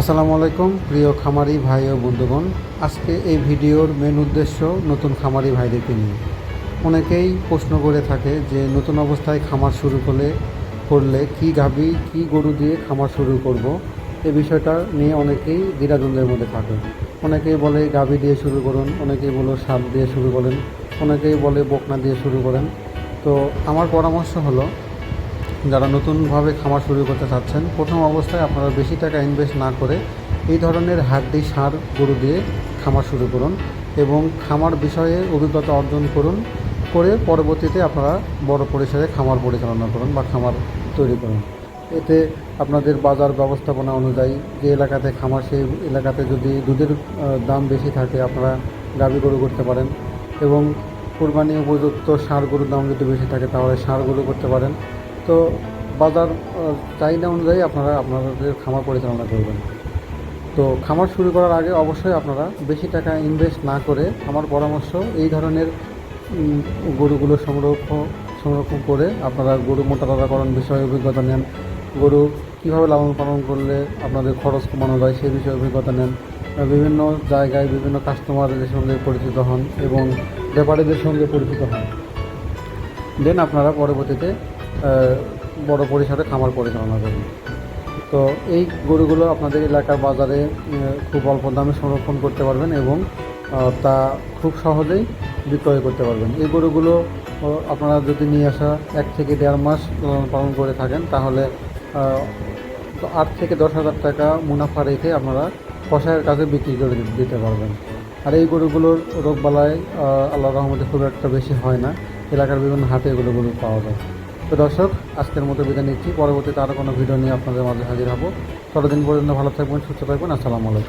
আসসালামু আলাইকুম, প্রিয় খামারি ভাই ও বন্ধুগণ। আজকে এই ভিডিওর মেন উদ্দেশ্য নতুন খামারি ভাইদেরকে নিয়ে। অনেকেই প্রশ্ন করে থাকে যে, নতুন অবস্থায় খামার শুরু করলে করলে কি গাভী, কি গরু দিয়ে খামার শুরু করব? এই বিষয়টা নিয়ে অনেকেই দ্বিধাদ্বন্দ্বের মধ্যে থাকে। অনেকেই বলে গাভী দিয়ে শুরু করুন, অনেকেই বলো সাপ দিয়ে শুরু করেন, অনেকেই বলে বকনা দিয়ে শুরু করেন। তো আমার পরামর্শ হলো যারা নতুনভাবে খামার শুরু করতে চাচ্ছেন, প্রথম অবস্থায় আপনারা বেশি টাকা ইনভেস্ট না করে এই ধরনের হাড্ডি, সার, গরু দিয়ে খামার শুরু করুন এবং খামার বিষয়ে অভিজ্ঞতা অর্জন করুন, করে পরবর্তীতে আপনারা বড় পরিসরে খামার পরিচালনা করুন বা খামার তৈরি করুন। এতে আপনাদের বাজার ব্যবস্থাপনা অনুযায়ী যে এলাকাতে খামার, সেই এলাকাতে যদি দুধের দাম বেশি থাকে, আপনারা গাভী গরু করতে পারেন এবং কোরবানি উপযুক্ত সার গরুর দাম যদি বেশি থাকে, তাহলে সার গরু করতে পারেন। তো বাজার চাহিদা অনুযায়ী আপনারা আপনাদের খামার পরিচালনা করবেন। তো খামার শুরু করার আগে অবশ্যই আপনারা বেশি টাকা ইনভেস্ট না করে আমার পরামর্শ এই ধরনের গরুগুলো সংরক্ষণ সংরক্ষণ করে আপনারা গরু মোটাতাজাকরণ বিষয়ে অভিজ্ঞতা নেন। গরু কীভাবে লালন পালন করলে আপনাদের খরচ কমানো যায় সেই বিষয়ে অভিজ্ঞতা নেন। বিভিন্ন জায়গায় বিভিন্ন কাস্টমারদের সঙ্গে পরিচিত হন এবং ব্যাপারীদের সঙ্গে পরিচিত হন। দেন আপনারা পরবর্তীতে বড় পরিসরে খামার পরিচালনা করুন তো এই গরুগুলো আপনাদের এলাকার বাজারে খুব অল্প দামে সংরক্ষণ করতে পারবেন এবং তা খুব সহজেই বিক্রয় করতে পারবেন। এই গরুগুলো আপনারা যদি নিয়ে আসা এক থেকে দেড় মাস পালন করে থাকেন, তাহলে আট থেকে দশ হাজার টাকা মুনাফা রেখে আপনারা কষায়ের কাছে বিক্রি করে দিতে পারবেন। আর এই গরুগুলোর রোগবালায় আল্লাহ রহমতে খুব একটা বেশি হয় না। এলাকার বিভিন্ন হাটে এগুলো গরু পাওয়া যায়। তো দর্শক, আজকের মতো বিদায় নিচ্ছি। পরবর্তীতে আরও কোনো ভিডিও নিয়ে আপনাদের মাঝে হাজির হব। ততদিন পর্যন্ত ভালো থাকবেন, সুস্থ থাকবেন। আসসালামু আলাইকুম।